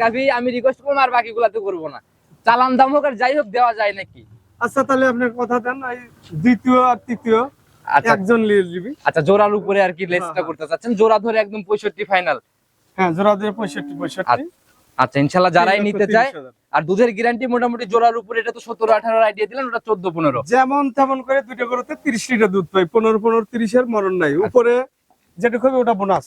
গাভি আমি রিকোয়েস্ট করব আর বাকিগুলাতে করব না। চালান দাম হোক আর যাই হোক দেওয়া যায় নাকি? আচ্ছা তাহলে আপনার কথা দেন দ্বিতীয় আর তৃতীয় আচ্ছা। একজন নিবি। আচ্ছা জোড়ার উপরে আর কি লেসটা হ্যাঁ। করতে চাচ্ছেন? জোড়া ধরে একদম পঁয়ষট্টি ফাইনাল হ্যাঁ জোড়া দিয়ে পঁয়ষট্টি পঁয়ষট্টি। আচ্ছা ইনশাল্লাহ যারাই নিতে চায় আর দুধের গ্যারান্টি মোটামুটি জোড়ার উপরে এটা তো সতেরো আঠারো আইডিয়া দিলেন ওটা চোদ্দ পনেরো। যেমন তেমন করে দুইটা গরুতে তিরিশ লিটার দুধ পাই। পনেরো পনেরো তিরিশের মরণ নাই। উপরে যেটা হবে ওটা বোনাস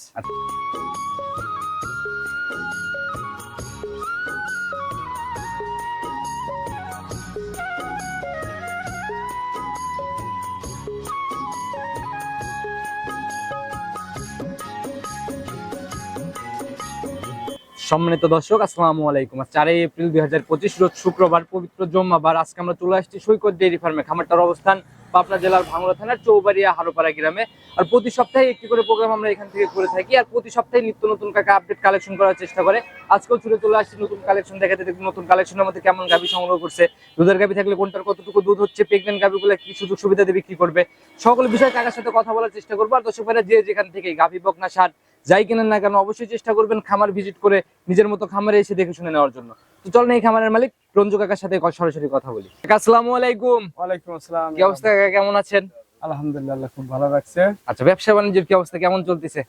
সম্মানিত দর্শক, আসসালামু আলাইকুম। চারই এপ্রিল দুই হাজার পঁচিশ, রোজ শুক্রবার পবিত্র জম্মাবার। আজকে আমরা চলে আসছি সৈকত ডেয়ারি ফার্মে। খামারটার অবস্থান পাবনা জেলার ভাঙড়া থানার চৌবাড়িয়া হারোপাড়া গ্রামে। আর প্রতি সপ্তাহে একটি করে প্রোগ্রাম আমরা এখান থেকে করে থাকি। আর প্রতি সপ্তাহে নিত্য নতুন কাকা আপডেট কালেকশন করার চেষ্টা করে। আজকেও ছুটে চলে আসছি নতুন কালেকশন দেখাতে। দেখুন নতুন কালেকশনের মধ্যে কেমন গাভি সংগ্রহ করছে। দুধের গাভি থাকলে কোনটার কতটুকু দুধ হচ্ছে প্রেগনেন্ট গাভিগুলো কি সুযোগ সুবিধা দিয়ে বিক্রি করবে। সকল বিষয়ে কাকার সাথে কথা বলার চেষ্টা করব। আর দর্শক ভাইরা যে যেখান থেকে গাভি, বকনা, সার যাই কেনেন না কেন অবশ্যই চেষ্টা করবেন খামার ভিজিট করে নিজের মতো খামারে এসে দেখে শুনে নেওয়ার জন্য। তো চলেন এই খামারের মালিক রঞ্জু কাকার সাথে সরাসরি কথা বলি। কাকা, আসসালামু আলাইকুম। ওয়ালাইকুম আসসালাম। কি অবস্থা কাকা কেমন আছেন? আলহামদুলিল্লাহ খুব ভালো রাখছে। আচ্ছা ব্যবসা বাণিজ্যের কি অবস্থা কেমন চলতেছে?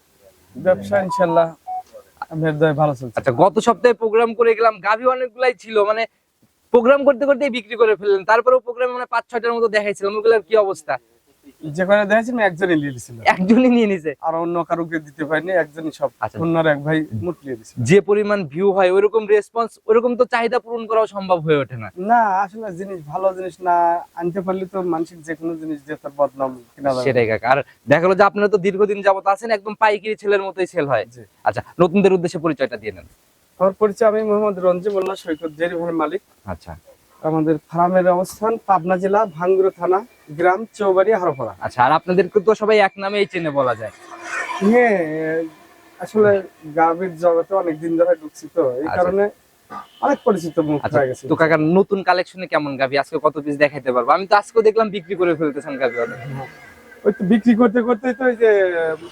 ব্যবসা ইনশাল্লাহ ভালো চলছে। আচ্ছা গত সপ্তাহে প্রোগ্রাম করে গেলাম গাভি অনেকগুলাই ছিল মানে প্রোগ্রাম করতে করতেই বিক্রি করে ফেললেন তারপরেও প্রোগ্রাম মানে পাঁচ ছয়টার মতো দেখাইছিলাম ওগুলোর কি অবস্থা? যে আমি একজনই নিয়ে একজনই নিয়ে নিছে। আর অন্য কারোকে দিতে পারিনি একজনই সব। আচ্ছা। অন্যর এক ভাই মুট নিয়ে যে পরিমাণ ভিউ হয় ওইরকম রেসপন্স ওইরকম তো চাহিদা পূরণ করাও সম্ভব হয়ে ওঠে না। না আসলে জিনিস ভালো জিনিস না আনতে পারলে তো মানসিক যে কোনো জিনিস দিয়ে তার বদনাম কিনা সেটাই কাকা। আর দেখা গেলো যে আপনারা তো দীর্ঘদিন যাবত আছেন একদম পাইকারি ছেলের মতোই সেল হয়। আচ্ছা নতুনদের উদ্দেশ্যে পরিচয়টা দিয়ে নেন। আমার পরিচয় আমি মোহাম্মদ রঞ্জিমুল্লাহ সৈকত জেরি মালিক। আচ্ছা। আমাদের ফার্মের অবস্থান পাবনা জেলা ভাঙ্গুর থানা। গ্রাম চৌবাড়ি হারোপাড়া। আচ্ছা আর আপনাদেরকে তো সবাই এক নামেই চেনে বলা যায়। হ্যাঁ আসলে গাভীর জগতে অনেকদিন ধরে ঢুকছি তো এই আচ্ছা। কারণে অনেক পরিচিত মুখ আচ্ছা হয়ে গেছে। তো কাকা নতুন কালেকশনে কেমন গাভি? আজকে কত পিস দেখাইতে পারব? আমি তো আজকেও দেখলাম বিক্রি করে ফেলতেছেন গাভি অনেক। ওই তো বিক্রি করতে করতে তো ওই যে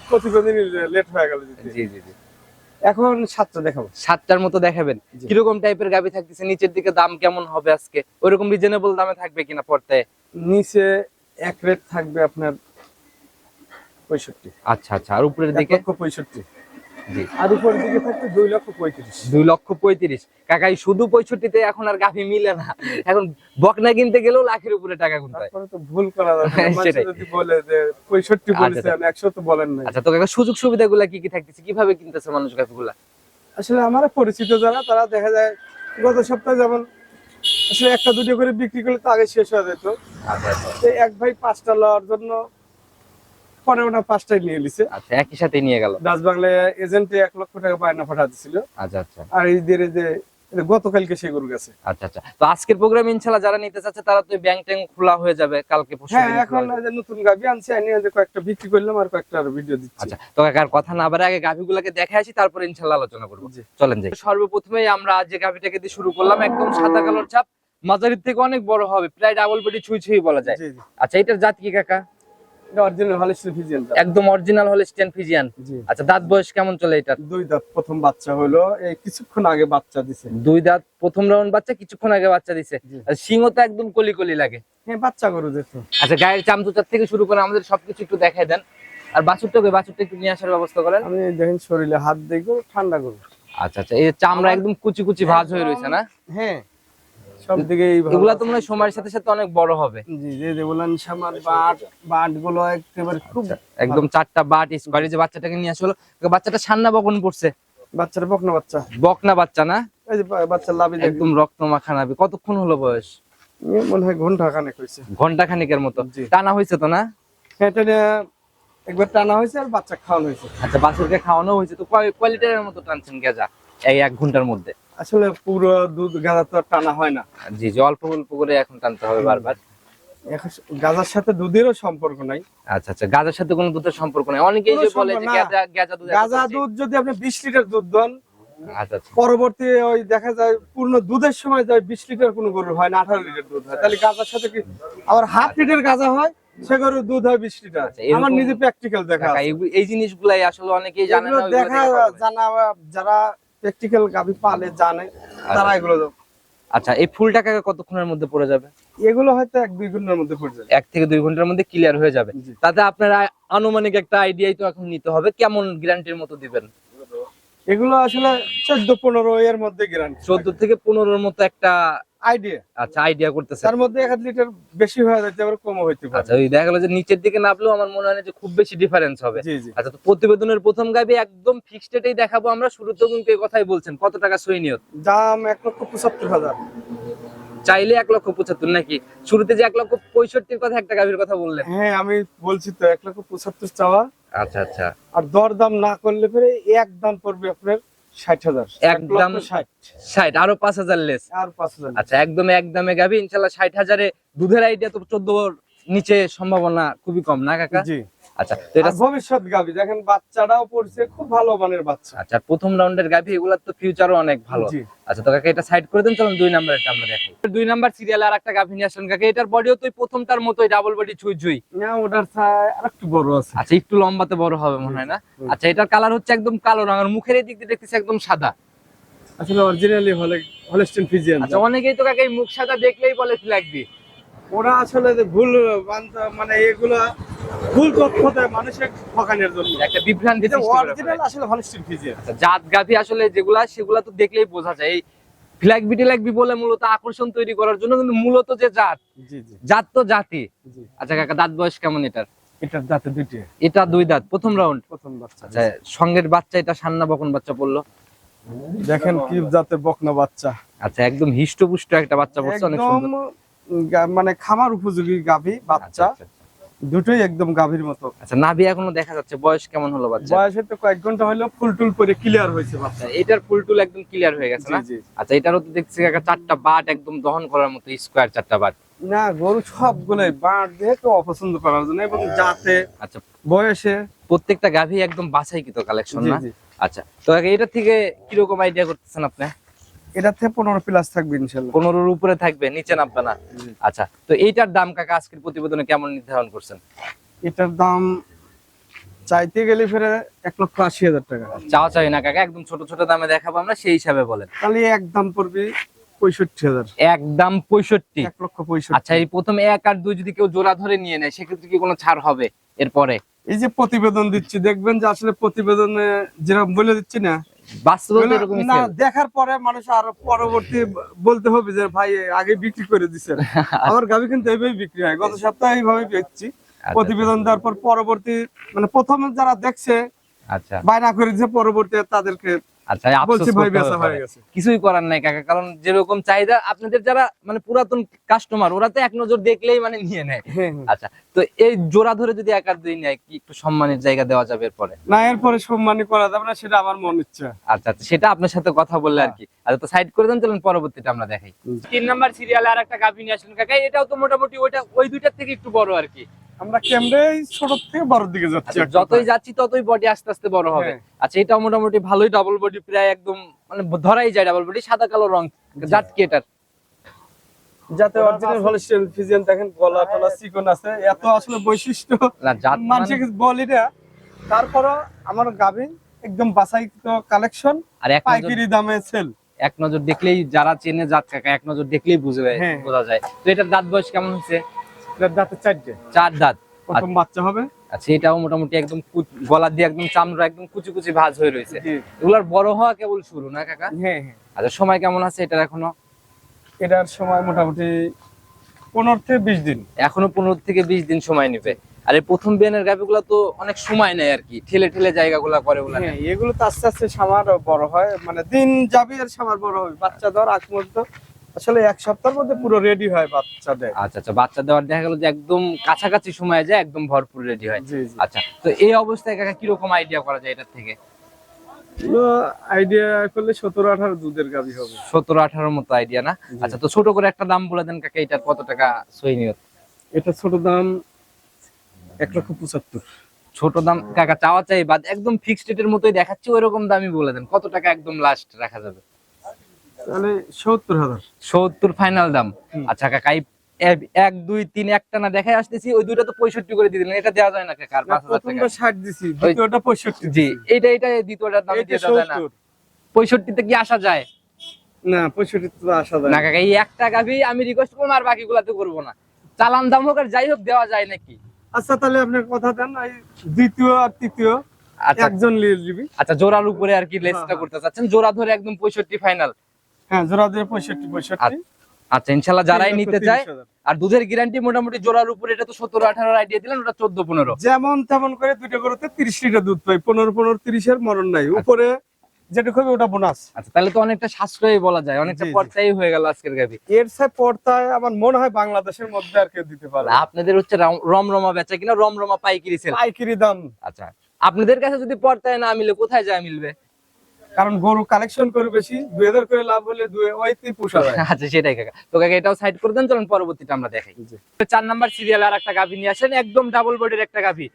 প্রতিবেদন লেট হয়ে গেল জি জি জি। এখন সাতটা দেখাবো। সাতটার মতো দেখাবেন। কীরকম টাইপের গাবি থাকতেছে? নিচের দিকে দাম কেমন হবে আজকে? ওইরকম রিজনেবল দামে থাকবে কিনা পড়তে নিচে এক রেট থাকবে আপনার পঁয়ষট্টি। আচ্ছা আচ্ছা। আর উপরের দিকে? পঁয়ষট্টি। আর উপরের দিকে থাকবে দুই লক্ষ পঁয়ত্রিশ। দুই লক্ষ পঁয়ত্রিশ। কাকাই শুধু পঁয়ষট্টিতে এখন আর গাভি মিলে না। এখন বকনা কিনতে গেলেও লাখের উপরে টাকা গুনতে হয়। তো ভুল করা যাবে সেটাই। যদি বলে যে পঁয়ষট্টি আচ্ছা, বলেছেন একশো তো বলেন নাই। আচ্ছা তো কাকা সুযোগ সুবিধা গুলা কি কি থাকতেছে? কীভাবে কিনতেছে মানুষ গাভিগুলা? আসলে আমার পরিচিত যারা তারা দেখা যায় গত সপ্তাহে যেমন আসলে একটা দুটো করে বিক্রি করলে তো আগে শেষ হয়ে যেত। এক ভাই পাঁচটা লওয়ার জন্য পরে ওটা পাঁচটাই নিয়ে নিছে। আচ্ছা একই সাথে নিয়ে গেল। ডাচ বাংলায় এজেন্টে এক লক্ষ টাকা বায়না পাঠা দিছিল আচ্ছা আচ্ছা। আর এই দিয়ে যে গতকালকে সে গরু গেছে। আচ্ছা আচ্ছা। তো আজকের প্রোগ্রাম ইনশাল্লাহ যারা নিতে চাচ্ছে তারা তো ব্যাংক ট্যাঙ্ক খোলা হয়ে যাবে কালকে হ্যাঁ এখন যে নতুন গাভি আনছি আনি যে কয়েকটা বিক্রি করলাম আর কয়েকটা ভিডিও দিচ্ছি। আচ্ছা তো কাকার কথা না বাড়ে আগে গাভিগুলোকে দেখে আসি তারপরে ইনশাল্লাহ আলোচনা করব। চলেন যাই। সর্বপ্রথমেই আমরা যে গাভিটাকে দিয়ে শুরু করলাম একদম সাদা কালোর চাপ মাঝারির থেকে অনেক বড় হবে প্রায় ডাবল পেটি ছুঁই ছুঁই বলা যায়। আচ্ছা এটার জাত কি কাকা? অরিজিনাল হলিস্টিন ফিজিয়ান একদম অরিজিনাল হলে ফিজিয়ান আচ্ছা দাঁত বয়স কেমন চলে এটার? দুই দাঁত প্রথম বাচ্চা হলো এই কিছুক্ষণ আগে বাচ্চা দিছে। দুই দাঁত প্রথম রাউন্ড বাচ্চা কিছুক্ষণ আগে বাচ্চা দিছে। সিংহ তো একদম কলি কলি লাগে। হ্যাঁ বাচ্চা গরু যেত আচ্ছা গায়ের চামচুচার থেকে শুরু করে আমাদের সবকিছু একটু দেখাই দেন। আর বাছুরটাকে বাছুরটা একটু নিয়ে আসার ব্যবস্থা করেন। আমি দেখেন শরীরে হাত দেখব ঠান্ডা গরু। আচ্ছা আচ্ছা এই চামড়া একদম কুচি কুচি ভাজ হয়ে রয়েছে না? হ্যাঁ। সব দিকে এগুলা তো মনে সময়ের সাথে সাথে অনেক বড় হবে। জি জি যে বললেন সামার বাট বাটগুলো একেবারে খুব একদম চারটা বাট স্কোয়ারে যে বাচ্চাটাকে নিয়ে আসলো বাচ্চাটা সান্না বকন পড়ছে। বাচ্চারা বকনা বাচ্চা। বকনা বাচ্চা না? এই যে বাচ্চা লাভি একদম রক্ত মাখা নাবি কতক্ষণ হলো বয়স? মনে হয় ঘণ্টা খানেক হয়েছে। ঘণ্টা খানিকের মতো টানা হয়েছে তো না? হ্যাঁ, এটা একবার টানা হয়েছে আর বাচ্চা খাওয়ানো হয়েছে। আচ্ছা বাছুরকে খাওয়ানো হয়েছে। তো কয় কয় লিটারের মতো টানছেন গেজা এই এক ঘণ্টার মধ্যে? আসলে পুরো দুধ গাঁদা তো টানা হয় না। জি জি অল্প অল্প করে এখন টানতে হবে বারবার। গাঁজার সাথে দুধেরও সম্পর্ক নাই। আচ্ছা আচ্ছা গাজার সাথে কোনো দুধের সম্পর্ক নেই। অনেকেই যে বলে যে। গেজা দুধ এত গাঁজা দুধ যদি আপনি বিশ লিটার দুধ দেন আচ্ছা আচ্ছা। পরবর্তী ওই দেখা যায় পূর্ণ দুধের সময় যায় বিশ লিটার কোনো গরু হয় না আঠারো লিটার দুধ হয়। তাহলে গাঁজার সাথে কি আবার হাফ লিটার গাঁজা হয় সে গরুর দুধ হয় বিশ লিটার। আচ্ছা, আমার নিজে প্র্যাকটিক্যাল দেখা এই- জিনিসগুলাই আসলে অনেকেই জানে না দেখা দেখে জানা যারা প্র্যাকটিক্যাল গাভী পালে জানে তারা এগুলো আচ্ছা এই ফুল টাকা কতক্ষণের মধ্যে পড়ে যাবে? এগুলো হয়তো এক দুই ঘণ্টার মধ্যে পড়ে যাবে। এক থেকে দুই ঘণ্টার মধ্যে ক্লিয়ার হয়ে যাবে। তাতে আপনারা আনুমানিক একটা আইডিয়াই তো এখন নিতে হবে কেমন গ্যারান্টির মতো দিবেন? এগুলো আসলে চোদ্দ পনেরো এর মধ্যে গ্যারান্টি চোদ্দ থেকে পনেরোর মতো একটা আইডিয়া আচ্ছা আইডিয়া করতেছে তার মধ্যে এক লিটার বেশি হয়ে যাচ্ছে আবার কমও হইতে পারে। আচ্ছা দেখা গেলো যে নিচের দিকে নামলেও আমার মনে হয় যে খুব বেশি ডিফারেন্স হবে। জি জি। আচ্ছা তো প্রতিবেদনের প্রথম গাবি একদম ফিক্সড রেটেই দেখাবো আমরা। শুরুতেও কিন্তু এই কথাই বলছেন কত টাকা সই নিয়ত? দাম এক লক্ষ পঁচাত্তর হাজার। চাইলে এক লক্ষ পঁচাত্তর নাকি? শুরুতে যে এক লক্ষ পঁয়ষট্টির কথা একটা গাভীর কথা বললেন। হ্যাঁ আমি বলছি তো এক লক্ষ পঁচাত্তর চাওয়া আচ্ছা আচ্ছা। আর দর দাম না করলে পরে এক দাম পড়বে আপনার ষাট হাজার। এক দাম? ষাট। ষাট আরও পাঁচ হাজার লেস আর পাঁচ হাজার আচ্ছা একদম একদমে গাবি ইনশাল্লাহ ষাট হাজারে দুধের আইডিয়া তো চোদ্দ নিচে সম্ভাবনা খুবই কম না কাকা? জি। আচ্ছা তো এটা ভবিষ্যৎ গাভী দেখেন বাচ্চাটাও পড়ছে খুব ভালো মানের বাচ্চা। আচ্ছা প্রথম রাউন্ডের গাভি এগুলার তো ফিউচারও অনেক ভালো। আচ্ছা তো কাকা এটা সাইড করে দেন চলুন দুই নাম্বার এটা আমরা দেখাই দুই নাম্বার সিরিয়ালে আর একটা গাভি নিয়ে আসলেন কাকা এটার বডিও তো ওই প্রথমটার মতোই ডাবল বডি ছুঁই ছুঁই না ওটার চাই আর একটু বড় আছে। আচ্ছা একটু লম্বাতে বড় হবে মনে হয় না? আচ্ছা এটার কালার হচ্ছে একদম কালো রঙের মুখের এই দিক দিয়ে দেখতেছি একদম সাদা। আসলে অরিজিনালি হলে হলেস্টিন ফিজিয়ান আচ্ছা অনেকেই তো কাকা এই মুখ সাদা দেখলেই বলে ফ্ল্যাগবি ওরা আসলে যে ভুল মানে এগুলা ভুল তথ্য দেয় মানুষের ঠকানোর জন্য। একটা বিভ্রান্তি অরিজিনাল আসলে হলেস্টিন ফিজিয়ান আচ্ছা জাত গাভি আসলে যেগুলা সেগুলা তো দেখলেই বোঝা যায়। এই ফ্ল্যাগবি টিলাগবি বলে মূলত আকর্ষণ তৈরি করার জন্য কিন্তু মূলত যে জাত জাত তো জাতি। আচ্ছা কাকা দাঁত বয়স কেমন এটার? এটার দাঁতে দুইটি। এটা দুই দাঁত প্রথম রাউন্ড প্রথম বাচ্চা। আচ্ছা সঙ্গের বাচ্চা এটা সান্না বকন বাচ্চা পড়ল। দেখেন কি জাতের বকনা বাচ্চা। আচ্ছা একদম হিষ্টপুষ্ট একটা বাচ্চা পড়ছে অনেক সুন্দর। মানে খামার উপযোগী গাভী আচ্ছা বাচ্চা আচ্ছা, আচ্ছা। দুটোই একদম গাভীর মতো। আচ্ছা নাভি এখনও দেখা যাচ্ছে বয়স কেমন হলো বাচ্চা? বয়সে তো কয়েক ঘণ্টা হলো ফুল টুল করে ক্লিয়ার হয়েছে বাচ্চা। এটার ফুল টুল একদম ক্লিয়ার হয়ে গেছে না? আচ্ছা এটারও তো দেখছি কাকা চারটা বাট একদম দহন করার মতো স্কোয়ার চারটা বাট। না গরু সবগুলোই বাঁট দিয়ে তো অপছন্দ করার জন্য এবং জাতে আচ্ছা। বয়সে। প্রত্যেকটা গাভী একদম বাছাই বাছাইকৃত কালেকশন না? আচ্ছা তো এটা থেকে কীরকম আইডিয়া করতেছেন আপনি? এটা থেকে পনেরো প্লাস থাকবে ইনশাল্লাহ। পনেরোর উপরে থাকবে নিচে নামবে না। আচ্ছা তো এইটার দাম কাকা আজকের প্রতিবেদনে কেমন নির্ধারণ করছেন? এটার দাম চাইতে গেলে ফেরে এক লক্ষ আশি হাজার টাকা। চাওয়া চাই না কাকা একদম ছোট ছোট দামে দেখাবো আমরা সেই হিসাবে বলেন। তাহলে এক দাম পড়বে পঁয়ষট্টি হাজার। একদম পঁয়ষট্টি। এক লক্ষ পঁয়ষট্টি। আচ্ছা এই প্রথম এক আর দুই যদি কেউ জোড়া ধরে নিয়ে নেয় সেক্ষেত্রে কি কোনো ছাড় হবে এরপরে? এই যে প্রতিবেদন দিচ্ছি দেখবেন যে আসলে প্রতিবেদনে যেরকম বলে দিচ্ছি না না দেখার পরে মানুষ আরও পরবর্তী বলতে হবে যে ভাই আগে বিক্রি করে দিচ্ছেন আমার গাভি কিন্তু এইভাবে বিক্রি হয়। গত সপ্তাহে এইভাবে বেচছি। আচ্ছা, প্রতিবেদন দেওয়ার পর পরবর্তী মানে প্রথমে যারা দেখছে আচ্ছা। বায়না করে দিচ্ছে পরবর্তী তাদেরকে আচ্ছা হয়ে কিছুই করার নাই কাকা কারণ যেরকম চাহিদা আপনাদের যারা মানে পুরাতন কাস্টমার ওরা তো এক নজর দেখলেই মানে নিয়ে নেয়। হ্যাঁ, হ্যাঁ। আচ্ছা তো এই জোড়া ধরে যদি এক আর দুই নেয় কি একটু সম্মানের জায়গা দেওয়া যাবে এরপরে? না এরপরে সম্মানী করা যাবে না সেটা আমার মন ইচ্ছা। আচ্ছা আচ্ছা, সেটা আপনার সাথে কথা বললে আর কি আচ্ছা তো সাইড করে দেন চলুন পরবর্তীটা আমরা দেখাই। তিন নাম্বার সিরিয়ালে আর একটা গাভি নিয়ে আসলেন। কাকা এটাও তো মোটামুটি ওইটা ওই দুইটার থেকে একটু বড় আর কি আমরা ছোট থেকে বড় দিকে যাচ্ছি আচ্ছা, যতই যাচ্ছি ততই বডি আস্তে আস্তে বড় হবে। হ্যাঁ। আচ্ছা এটাও মোটামুটি ভালোই ডাবল বডি প্রায় একদম মানে ধরাই যায় ডাবল বডি সাদা কালো রং জাত কি এটার? যাতে অরিজিনাল হলিস্টিয়ান ফিজিয়ান দেখেন গলা টলা চিকন আছে এত আসলে বৈশিষ্ট্য। না জাত মানে- মানুষকে বলি না। তারপরও আমার একদম বাছাইকৃত কালেকশন আর এক নজর পাইকারি দামে সেল এক নজর দেখলেই যারা চেনে জাত কাকা এক নজর দেখলেই বুঝে যায়- হ্যাঁ। বোঝা যায়। তো এটার দাঁত বয়স কেমন হচ্ছে? দাঁতে চারটে। চার দাঁত। প্রথম বাচ্চা হবে? আচ্ছা এটাও মোটামুটি একদম গলা দিয়ে একদম চামড়া একদম কুচি কুচি ভাঁজ হয়ে রয়েছে। এগুলার বড় হওয়া কেবল শুরু না কাকা? হ্যাঁ হ্যাঁ। আচ্ছা সময় কেমন আছে এটার এখনও? এটার সময় মোটামুটি পনেরো থেকে বিশ দিন। এখনও পনেরো থেকে বিশ দিন সময় নেবে। আর এই প্রথম বিয়ানের গাভিগুলো তো অনেক সময় নেয় আর কি। ঠেলে ঠেলে জায়গাগুলো করে ওগুলা। হ্যাঁ এগুলো তো আস্তে আস্তে সামার বড় হয়। মানে দিন যাবে আর সামার বড় হবে। বাচ্চা ধর আগ পর্যন্ত আসলে এক সপ্তাহের মধ্যে পুরো রেডি হয় বাচ্চা দেয় আচ্ছা আচ্ছা বাচ্চা দেওয়ার দেখা গেল যে একদম কাছাকাছি সময় যায় একদম ভরপুর রেডি হয়। আচ্ছা তো এই অবস্থায় কাকা কীরকম আইডিয়া করা যায় এটার থেকে? আইডিয়া করলে সতেরো আঠারো দুধের গাভী হবে। সতেরো আঠারোর মতো আইডিয়া না? আচ্ছা তো ছোট করে একটা দাম বলে দেন কাকা এটার কত টাকা সই নিয়ত? এটা ছোট দাম এক লক্ষ পঁচাত্তর। ছোট দাম কাকা চাওয়া চাই বাদ একদম ফিক্সড রেটের মতোই দেখাচ্ছি ওইরকম দামই বলে দেন। কত টাকা একদম লাস্ট রাখা যাবে? তাহলে সত্তর হাজার। সত্তর ফাইনাল দাম। আচ্ছা কাকা এই এক- এক দুই তিন একটা না দেখাই আসতেছি ওই দুইটা তো পঁয়ষট্টি করে দিয়ে দিলেন এটা দেওয়া যায় না কাকা আর পাঁচ হাজার টাকা। প্রথমটা ষাট দিছি দ্বিতীয়টা পঁয়ষট্টি জি এটা এটা দ্বিতীয়টার দামে দিয়ে দেওয়া যায় না। পঁয়ষট্টিতে কি আসা যায়? না তো আসা যায় না। কাকা এই আমি রিকোয়েস্ট করব আর বাকিগুলাতে করব না। চালান দাম হোক আর যাই হোক দেওয়া যায় নাকি? আচ্ছা তাহলে আপনার কথা দেন দ্বিতীয় আর তৃতীয় আচ্ছা। একজন নিবি। আচ্ছা জোড়ার উপরে আর কি লেসটা হ্যাঁ। করতে চাচ্ছেন জোড়া ধরে একদম পঁয়ষট্টি ফাইনাল হ্যাঁ জোড়া দিয়ে পঁয়ষট্টি পঁয়ষট্টি। আচ্ছা ইনশাল্লাহ যারাই নিতে চায় আর দুধের গ্যারান্টি মোটামুটি জোড়ার উপরে এটা তো সতেরো আঠারো আইডিয়া দিলেন ওটা চোদ্দ পনেরো। যেমন তেমন করে দুইটা গরুতে তিরিশ লিটার দুধ পাই পনেরো পনেরো তিরিশের মরণ নাই। উপরে যেটা ওটা বোনাস আচ্ছা তাহলে তো অনেকটা সাশ্রয়ী বলা যায় অনেকটা। হয়ে গেল আজকের এর সাথে আমার মনে হয় বাংলাদেশের মধ্যে আর কেউ দিতে পারে আপনাদের হচ্ছে রাম- রমরমা বেচা কিনা রমরমা পাইকারি সেল পাইকারি দাম। আচ্ছা আপনাদের কাছে যদি পর্দায় না মিলে কোথায় যায় মিলবে? কারণ গরু কালেকশন করে বেশি দুই হাজার করে লাভ হলে দুই ওইতেই পোষা যায় আচ্ছা সেটাই কাকা। তো কাকা এটাও সাইড করে দেন চলুন পরবর্তীটা আমরা দেখাই। চার নাম্বার সিরিয়াল আর একটা গাভি নিয়ে আসেন একদম ডাবল বডির একটা গাভি।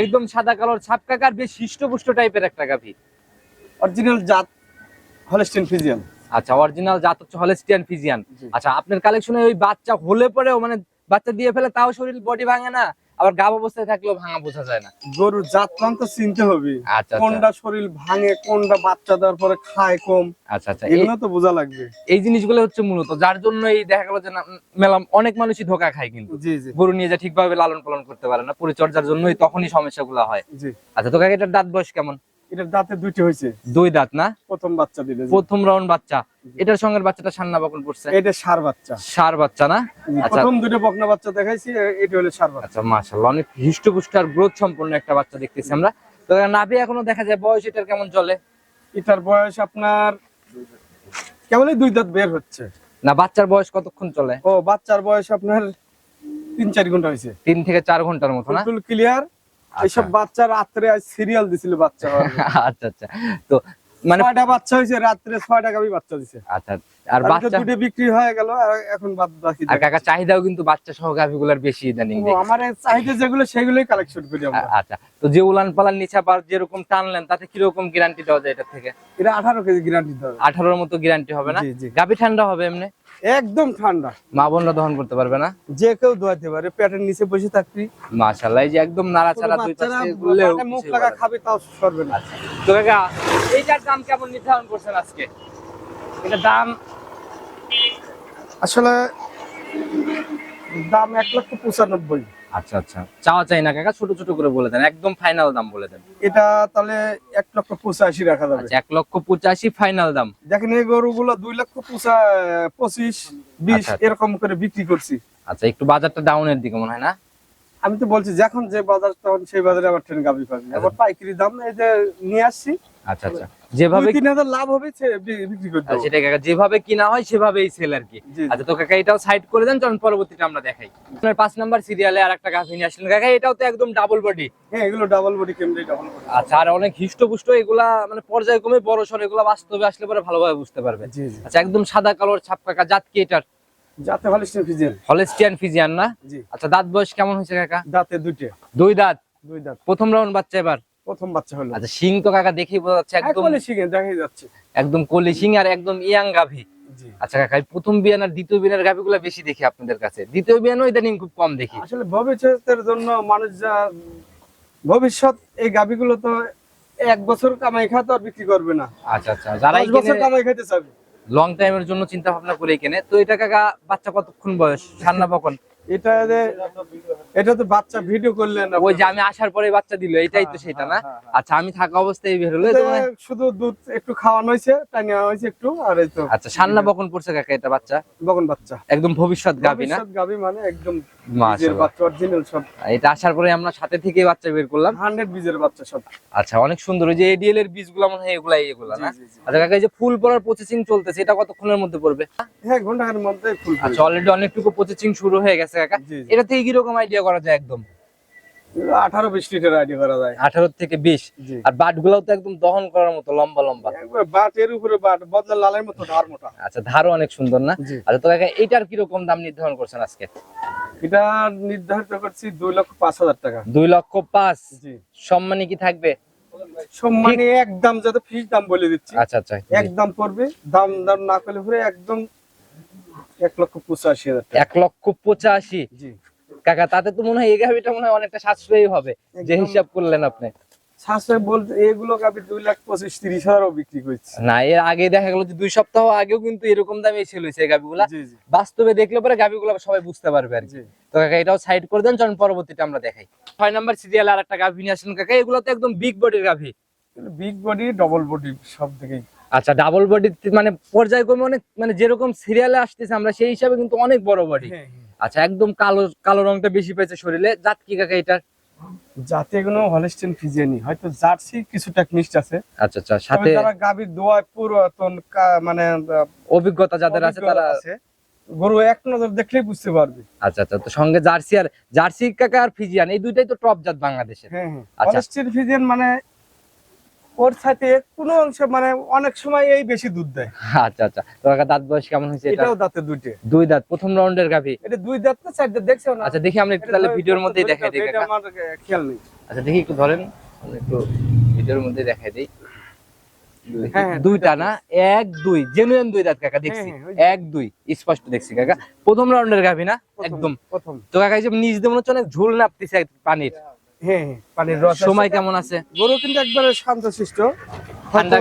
একদম সাদা কালোর ছাপ কাকার বেশ হৃষ্টপুষ্ট টাইপের একটা গাভি। অরিজিনাল জাত হলস্টিন ফিজিয়ান আচ্ছা অরিজিনাল জাত হচ্ছে হলেস্টিয়ান ফিজিয়ান আচ্ছা আপনার কালেকশনে ওই বাচ্চা হলে পরেও মানে বাচ্চা দিয়ে ফেলে তাও শরীর বডি ভাঙে না? আবার গাব অবস্থায় থাকলেও ভাঙা বোঝা যায় না। গরুর জাত মান তো চিনতে হবে। আচ্ছা আচ্ছা। কোনটা শরীর ভাঙে কোনটা বাচ্চা দেওয়ার পরে খায় কম আচ্ছা আচ্ছা। এগুলো তো বোঝা লাগবে। এই জিনিসগুলো হচ্ছে মূলত যার জন্য এই দেখা গেল যে মেলাম অনেক মানুষই ধোকা খায় কিন্তু। জি জি। গরু নিয়ে যা ঠিকভাবে লালন পালন করতে পারে না পরিচর্যার জন্যই তখনই সমস্যাগুলো হয়। জি। আচ্ছা তো কাকা এটার দাঁত বয়স কেমন? এটার দাঁতে দুইটি হয়েছে। দুই দাঁত না? প্রথম বাচ্চা প্রথম রাউন্ড বাচ্চা। এটার সঙ্গে বাচ্চাটা সান্না বকন পড়ছে? এটা সার বাচ্চা। সার বাচ্চা না? আচ্ছা। প্রথম দুটো বকনা বাচ্চা দেখাইছি এটা হলো সার বাচ্চা। আচ্ছা মাশাআল্লাহ অনেক হৃষ্টপুষ্ট আর গ্রোথ সম্পন্ন একটা বাচ্চা দেখতেছি আমরা। তো নাভি এখনও দেখা যায় বয়স এটার কেমন চলে? এটার বয়স আপনার কেবলই দুই দাঁত বের হচ্ছে। না বাচ্চার বয়স কতক্ষণ চলে? ও বাচ্চার বয়স আপনার তিন চার ঘণ্টা হয়েছে। তিন থেকে চার ঘণ্টার মতো না? ফুল ক্লিয়ার এইসব বাচ্চা রাত্রে সিরিয়াল দিছিল বাচ্চা আচ্ছা আচ্ছা। তো মানে ছয়টা বাচ্চা হয়েছে রাত্রে ছয়টা গাবি বাচ্চা দিছে। আচ্ছা আর বাচ্চা দুটো বিক্রি হয়ে গেল এখন বাদ বাকি আর কাকা চাহিদাও কিন্তু বাচ্চা সহ গাভিগুলার বেশি ইদানিং। আমার চাহিদা যেগুলো সেগুলোই কালেকশন করি আমরা। আচ্ছা তো যে উলান পালান নিচা পার যেরকম টানলেন তাতে কীরকম গ্যারান্টি দেওয়া যায় এটা থেকে? এটা আঠারো কেজি গ্যারান্টি দেবে আঠারোর মতো গ্যারান্টি হবে না। গাভি ঠান্ডা হবে এমনি? একদম ঠান্ডা। মা বোনরা দহন করতে পারবে না? যে কেউ দোয়াতে পারে পেটের নিচে বসে থাকবি। মাশাআল্লাহ এই যে একদম নাড়াচাড়া দুই পাশ পেটে মুখ লাগা খাবে তাও সরবে না। আচ্ছা। তো কাকা এইটার দাম কেমন নির্ধারণ করছেন আজকে? এটা দাম আসলে দাম এক লক্ষ পঁচানব্বই। আচ্ছা আচ্ছা। চাওয়া চাই না কাকা? ছোট ছোট করে বলে দেন। একদম ফাইনাল দাম বলে দেন। এটা তাহলে এক লক্ষ পঁচাশি রাখা যাবে। আচ্ছা এক লক্ষ পঁচাশি ফাইনাল দাম। দেখেন এই গরুগুলো দুই লক্ষ পঁচা পঁচিশ বিশ আচ্ছা। এরকম করে বিক্রি করছি। আচ্ছা একটু বাজারটা ডাউনের দিকে মনে হয় না? আমি তো বলছি যখন যে বাজার তখন সেই বাজারে আবার ট্রেন গাবি পাবি। আবার পাইকারি দাম এই যে নিয়ে আসছি। আচ্ছা আচ্ছা। যেভাবে হাজার লাভ হবে বিক্রি করে আচ্ছা, সেটাই কাকা যেভাবে কিনা হয় সেভাবেই সেল আর কি। আচ্ছা তো কাকা এটাও সাইড করে দেন চলুন পরবর্তীটা আমরা দেখাই। আপনার পাঁচ নাম্বার সিরিয়ালে আর একটা গাভি নিয়ে আসলেন। কাকা এটাও তো একদম ডাবল বডি হ্যাঁ এগুলো ডাবল বডি কেমনি ডাবল বডি আচ্ছা আর অনেক হিষ্টপুষ্ট এগুলা মানে পর্যায়ক্রমে বড় সর এগুলা বাস্তবে আসলে পরে ভালোভাবে বুঝতে পারবে আচ্ছা একদম সাদা কালোর ছাপ কাকা জাত কি এটার? যাতে ভালো ফিজেন হলেস্টিয়ান ফিজিয়ান না? আচ্ছা দাঁত বয়স কেমন হয়েছে কাকা? দাঁতে দুইটা। দুই দাঁত? দুই দাঁত। প্রথম রাউন্ড বাচ্চা এবার? প্রথম বাচ্চা হলো। আচ্ছা তো কাকা দেখেই বোঝা যাচ্ছে একদম শিখে দেখাই যাচ্ছে। একদম কলি আর একদম ইয়াং গাভি। আচ্ছা কাকা প্রথম বিয়ান আর দ্বিতীয় বিয়ানের গাভিগুলো বেশি দেখি আপনাদের কাছে। দ্বিতীয় বিয়ানও ইদানিং খুব কম দেখি। আসলে ভবিষ্যতের জন্য মানুষ যা ভবিষ্যৎ এই গাবিগুলো তো এক বছর কামাই খায় তো আর বিক্রি করবে না। আচ্ছা আচ্ছা যারা বছর কামাই খাইতে চাবে লং টাইমের জন্য চিন্তা ভাবনা করে কেনে তো এটা কাকা, বাচ্চা কতক্ষণ বয়স? সান্না বকন এটা এটা তো বাচ্চা ভিডিও করলেন ওই যে আমি আসার পরে বাচ্চা দিল এটাই তো সেটা না? হ্যাঁ, হ্যাঁ। আচ্ছা আমি থাকা অবস্থায় বের হলো শুধু দুধ একটু খাওয়ানো হয়েছে টানিয়া হয়েছে একটু আর এই তো আচ্ছা সান্না বকন পড়ছে কাকা এটা বাচ্চা? বগন বাচ্চা। একদম ভবিষ্যৎ গাবি না? ভবিষ্যৎ গাবি মানে একদম বীজের বাচ্চা অরিজিনাল সব। এটা আসার পরে আমরা সাথে থেকে বাচ্চা বের করলাম। হান্ড্রেড বীজের বাচ্চা সব। আচ্ছা অনেক সুন্দর। ওই যে এডিএল এর বীজগুলো মনে হয় এগুলাই এগুলা না। আচ্ছা কাকা এই যে ফুল পড়ার প্রসেসিং চলতেছে এটা কতক্ষণের মধ্যে পড়বে? হ্যাঁ ঘণ্টার মধ্যে ফুল আচ্ছা অলরেডি অনেকটুকু প্রসেসিং শুরু হয়ে গেছে কাকা। এটা থেকে কীরকম আইডিয়া করা যায় একদম? আঠারো বিশ লিটার আইডিয়া করা যায়। আঠারো থেকে বিশ? আর বাট গুলাও তো একদম দহন করার মতো লম্বা লম্বা। একবার বাট এর উপরে বাট বদলা লালের মতো ধার মোটা। আচ্ছা ধারও অনেক সুন্দর না? আচ্ছা তো কাকা কীরকম দাম নির্ধারণ করছেন আজকে? এটা নির্ধারিত করছি দুই লক্ষ পাঁচ হাজার টাকা। দুই লক্ষ পাঁচ? জি। সম্মানী কি থাকবে? সম্মানে একদম যত ফিস দাম বলে দিচ্ছি। আচ্ছা আচ্ছা। একদম পড়বে। দাম দাম না করলে পরে একদম এক লক্ষ পঁচাশি হাজার এক লক্ষ পঁচাশি? জি। কাকা তাতে তো মনে হয় এই গাভিটা মনে হয় অনেকটা সাশ্রয়ী হবে যে হিসাব করলেন আপনি। সাশ্রয় বলতে এগুলো গাভি দুই লাখ পঁচিশ তিরিশ হাজারও বিক্রি করছি। না এর আগে দেখা গেল যে দুই সপ্তাহ আগেও কিন্তু এরকম দামে ছিল সেই গাভিগুলা। জি জি। বাস্তবে দেখলে পরে গাভিগুলো সবাই বুঝতে পারবে আর কি। তো কাকা এটাও সাইড করে দেন চলুন পরবর্তীতে আমরা দেখাই। ছয় নাম্বার সিরিয়াল আর একটা গাভি নিয়ে আসেন কাকা এগুলো তো একদম বিগ বডির গাভি। বিগ বডি ডবল বডি সব দিকেই আচ্ছা ডাবল বডি মানে পর্যায়ক্রমে অনেক মানে যেরকম সিরিয়ালে আসতেছে আমরা সেই হিসাবে কিন্তু অনেক বড় বডি। আচ্ছা একদম কালো কালো রংটা বেশি পেয়েছে শরীরে। জাত কি কাকা এটার? এগুলো হলিস্টেন ফিজিয়ানি। হয়তো জার্সি কিছুটা মিক্সড আছে। আচ্ছা আচ্ছা সাথে যারা দোয়ায় পুরাতন মানে অভিজ্ঞতা যাদের আছে তারা আছে, গরু এক নজর দেখলেই বুঝতে পারবে। আচ্ছা আচ্ছা তো সঙ্গে জার্সি আর জার্সি কাকা আর ফিজিয়ান এই দুইটাই তো টপ জাত বাংলাদেশের। হ্যাঁ হ্যাঁ। আচ্ছা। হলিস্টেন ফিজিয়ান মানে ওর সাথে কোনো অংশে মানে অনেক সময় এই বেশি দুধ দেয়। আচ্ছা আচ্ছা। তো কাকা দাঁত বয়স কেমন হয়েছে এটা? এটাও দাঁতে দুইটে। দুই দাঁত। প্রথম রাউন্ডের গাভি? এটা দুই দাঁত না চার দাঁত দেখছ না? আচ্ছা দেখি আমরা একটু তাহলে ভিডিওর মধ্যেই ধরে দেখাই দিই এটা কাকা। আমার খেয়াল নেই। আচ্ছা দেখি একটু ধরেন। একটু ভিডিওর মধ্যে দেখাই দিই। হ্যাঁ, হ্যাঁ, দুইটা না? এক দুই। জেনুইন দুই দাঁত কাকা দেখছি। হ্যাঁ। এক দুই। স্পষ্ট দেখছি কাকা। প্রথম রাউন্ডের গাভি না? একদম। প্রথম। তো কাকা এই যে নিজ দিয়ে মনে হচ্ছে অনেক ঝোল নাপতেছে পানির। হ্যাঁ হ্যাঁ পানির রস সময় কেমন আছে? গরু কিন্তু একবারে শান্তশিষ্ট। ঠান্ডা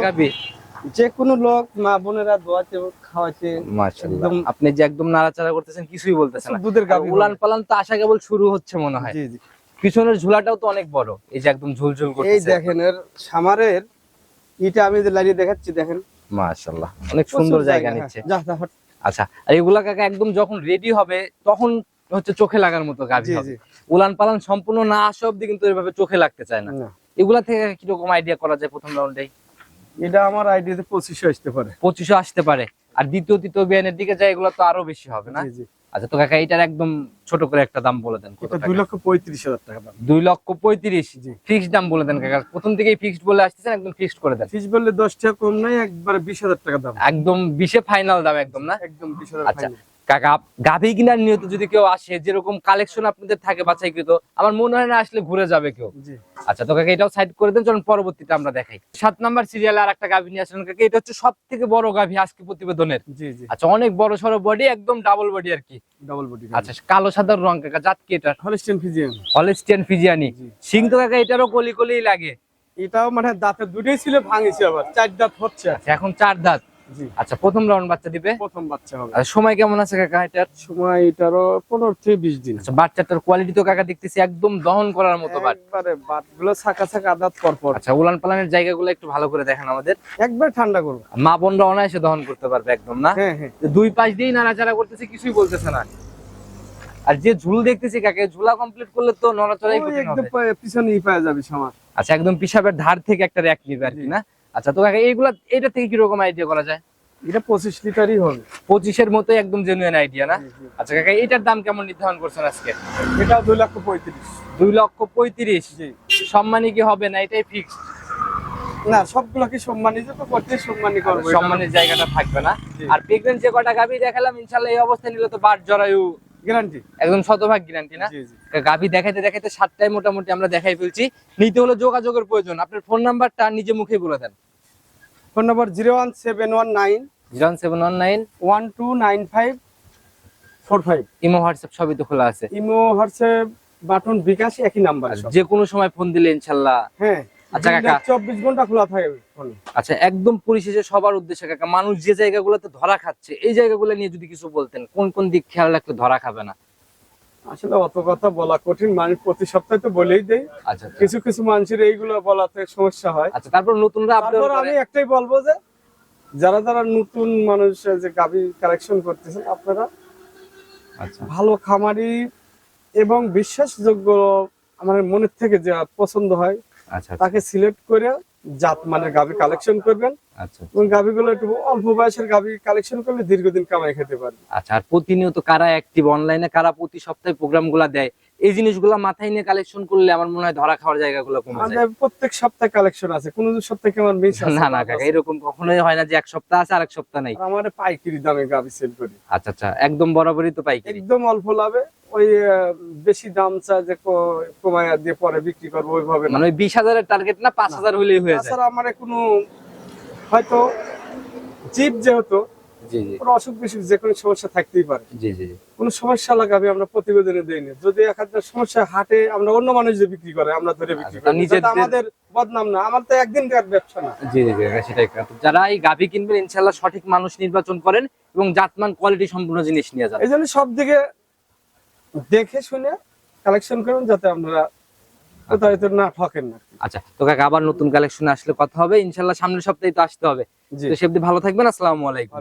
যে কোনো লোক মা বোনেরা দোয়াতে খাওয়াতে মাশাআল্লাহ। আপনি যে একদম নাড়াচাড়া করতেছেন কিছুই বলতেছেন না। দুধের উলান পালান তো আশা কেবল শুরু হচ্ছে মনে হয়। জি জি। পিছনের ঝুলাটাও তো অনেক বড়। এই যে একদম ঝুলঝুল এই দেখেন এর সামারের ইটা আমি যে লাগিয়ে দেখাচ্ছি দেখেন। মাশাআল্লাহ। অনেক সুন্দর জায়গা। নিচ্ছে। আচ্ছা আর এগুলা কাকা একদম যখন রেডি হবে তখন হচ্ছে চোখে লাগার মতো গাভি উলান পালান সম্পূর্ণ না আসা অব্দি কিন্তু এভাবে চোখে লাগতে চায় না। এগুলা থেকে কীরকম আইডিয়া করা যায় প্রথম রাউন্ডে এটা আমার আইডিয়াতে পঁচিশশো আসতে পারে। পঁচিশও আসতে পারে। আর দ্বিতীয় তৃতীয় বিয়ানের দিকে যায় এগুলো তো আরও বেশি হবে না? আচ্ছা তো কাকা এটার একদম ছোট করে একটা দাম বলে দেন? দুই লক্ষ পঁয়ত্রিশ হাজার টাকা দাম। দুই লক্ষ পঁয়ত্রিশ। ফিক্সড দাম বলে দেন কাকা। প্রথম থেকেই ফিক্সড বলে আসতেছেন একদম ফিক্সড করে দেন। ফিক্সড বললে দশ টাকা কম নাই একবারে বিশ হাজার টাকা দাম। একদম বিশে ফাইনাল দাম একদম না? একদম বিশ হাজার আচ্ছা কাকা গাভী কিনার নিয়ত যদি কেউ আসে যেরকম কালেকশন আপনাদের থাকে বাছাইকৃত আমার মনে হয় না আসলে ঘুরে যাবে কেউ। আচ্ছা তো কাকা এটাও সাইড করে দেন চলুন পরবর্তীতে আমরা দেখাই। সাত নাম্বার সিরিয়ালে আর একটা গাভী নিয়ে আসলেন কাকা এটা হচ্ছে সব থেকে বড় গাভী আজকে প্রতিবেদনের। আচ্ছা অনেক বড় সড়ো বডি একদম ডাবল বডি আর কি। ডাবল বডি আচ্ছা কালো সাদার রং কাকা জাত কি এটা হলিস্টেন ফিজিয়ান হলিস্টিয়ান ফিজিয়ানি সিং তো কাকা এটারও কলি কলি লাগে। এটাও মানে দাঁতের দুটোই ছিল ভাঙিছে আবার চার দাঁত হচ্ছে। আচ্ছা এখন চার দাঁত। আচ্ছা প্রথম রাউন্ড বাচ্চা দিবে? প্রথম বাচ্চা হবে। আর সময় কেমন আছে কাকা এটার? সময় এটারও পনেরো থেকে বিশ দিন। আচ্ছা বাচ্চাটার কোয়ালিটি তো কাকা দেখতেছি একদম দহন করার মতো বাট বাটগুলো ছাকা ছাকা আদাত পর পর আচ্ছা উলান পালানের জায়গাগুলো একটু ভালো করে দেখেন আমাদের। একবার ঠান্ডা করব। মা বোনরা অনায়াসে দহন করতে পারবে একদম না? হ্যাঁ হ্যাঁ। দুই পাশ দিয়েই নাড়াচাড়া করতেছে কিছুই বলতেছে না। আর যে ঝুল দেখতেছি কাকে ঝুলা কমপ্লিট করলে তো নড়াচড়াই কঠিন একদম হবে। পা- পিছনেই পাওয়া যাবে সমাজ আচ্ছা একদম পিসাবের ধার থেকে একটা র্যাক নিবে আর কি না? আচ্ছা তো কাকা এইগুলা এটা থেকে কীরকম আইডিয়া করা যায়? এটা পঁচিশ লিটারই হবে। পঁচিশের মতো একদম জেনুইন আইডিয়া না। আচ্ছা কাকা এটার দাম কেমন নির্ধারণ করছেন আজকে? এটা দুই লক্ষ পঁয়ত্রিশ। দুই লক্ষ পঁয়ত্রিশ? সম্মানী কি হবে না? এটাই ফিক্সড না সবগুলোকে সম্মানিত তো করতে সম্মানী করব সম্মানের জায়গাটা থাকবে না? আর প্রেগনেন্ট যে কটা গাভি দেখালাম ইনশাল্লাহ এই অবস্থায় নিলে তো বাট জরায়ু গ্যারান্টি। একদম শতভাগ গ্যারান্টি না? গাভি দেখাইতে দেখাইতে সাতটায় মোটামুটি আমরা দেখাই ফেলছি। নিতে হলে যোগাযোগের প্রয়োজন। আপনার ফোন নাম্বারটা নিজে মুখে বলে দেন। Phone number zero one seven one nine zero one seven one nine one two nine five four five. Imo WhatsApp সবই তো খোলা আছে। ইমো হোয়াটসঅ্যাপ বাটন বিকাশ একই নাম্বার যে কোনো সময় ফোন দিলে ইনশাল্লাহ। হ্যাঁ আচ্ছা, কাকা। চব্বিশ ঘণ্টা খোলা থাকে ফোন। আচ্ছা একদম পরিশেষে সবার উদ্দেশ্যে কাকা মানুষ যে জায়গাগুলোতে ধরা খাচ্ছে এই জায়গাগুলো নিয়ে যদি কিছু বলতেন কোন কোন দিক খেয়াল রাখলে ধরা খাবে না? আসলে অত কথা বলা কঠিন। মানুষ প্রতি সপ্তাহে তো বলেই দেয় আচ্ছা আচ্ছা। কিছু কিছু মানুষের এইগুলো বলাতে সমস্যা হয়। আচ্ছা তারপর নতুনরা তারপর আমি একটাই বলব যে যারা যারা নতুন মানুষ যে গাভি কালেকশন করতেছেন আপনারা আচ্ছা। ভালো খামারি এবং বিশ্বাসযোগ্য আমার মনের থেকে যে পছন্দ হয় আচ্ছা, তাকে সিলেক্ট করে জাত মানের গাভি কালেকশন করবেন। আচ্ছা এবং গাভিগুলো একটু অল্প বয়সের গাভি কালেকশন করলে দীর্ঘদিন কামাই খেতে পারবে আচ্ছা আর প্রতিনিয়ত কারা অ্যাক্টিভ অনলাইনে কারা প্রতি সপ্তাহে প্রোগ্রামগুলা দেয়? এই জিনিসগুলা মাথায় নিয়ে কালেকশন করলে আমার মনে হয় ধরা খাওয়ার জায়গাগুলো কমে যায়। প্রত্যেক সপ্তাহে কালেকশন আছে কোন সপ্তাহে আমার মিস আছে? না না কাকা এরকম কখনোই হয় না যে এক সপ্তাহ আছে আরেক সপ্তাহ নেই। আমার পাইকারি দামে গাভি সেল করি। আচ্ছা আচ্ছা একদম বরাবরই তো পাইকারি। একদম অল্প লাভে ওই বেশি দাম চা যে কমায় দিয়ে পরে বিক্রি করব ওইভাবে মানে ওই বিশ হাজারের টার্গেট না পাঁচ হাজার হইলেই হয়ে যায়। তাছাড়া আমার কোনো হয়তো জীব যেহেতু জি জি। অসুখ বিসুখ যে কোনো সমস্যা থাকতেই পারে। জি জি। কোনো সমস্যা লাগাবে আমরা প্রতিবেদনে দেই না যদি এক হাজার সমস্যা হাটে আমরা অন্য মানুষ যে বিক্রি করে আমরা ধরে বিক্রি আচ্ছা, করি। আমাদের বদনাম না আমার তো একদিনকার ব্যবসা না। জি জি সেটাই যারা এই গাভী কিনবেন ইনশাল্লাহ সঠিক মানুষ নির্বাচন করেন এবং জাতমান কোয়ালিটি সম্পূর্ণ জিনিস নিয়ে যান। এই জন্য সব দিকে দেখে শুনে কালেকশন করুন যাতে আপনারা না ঠকেন না। আচ্ছা তো কাকা আবার নতুন কালেকশন আসলে কথা হবে। ইনশাল্লাহ সামনের সপ্তাহে তো আসতে হবে। তো সেবদি ভালো থাকবেন আসসালামু আলাইকুম।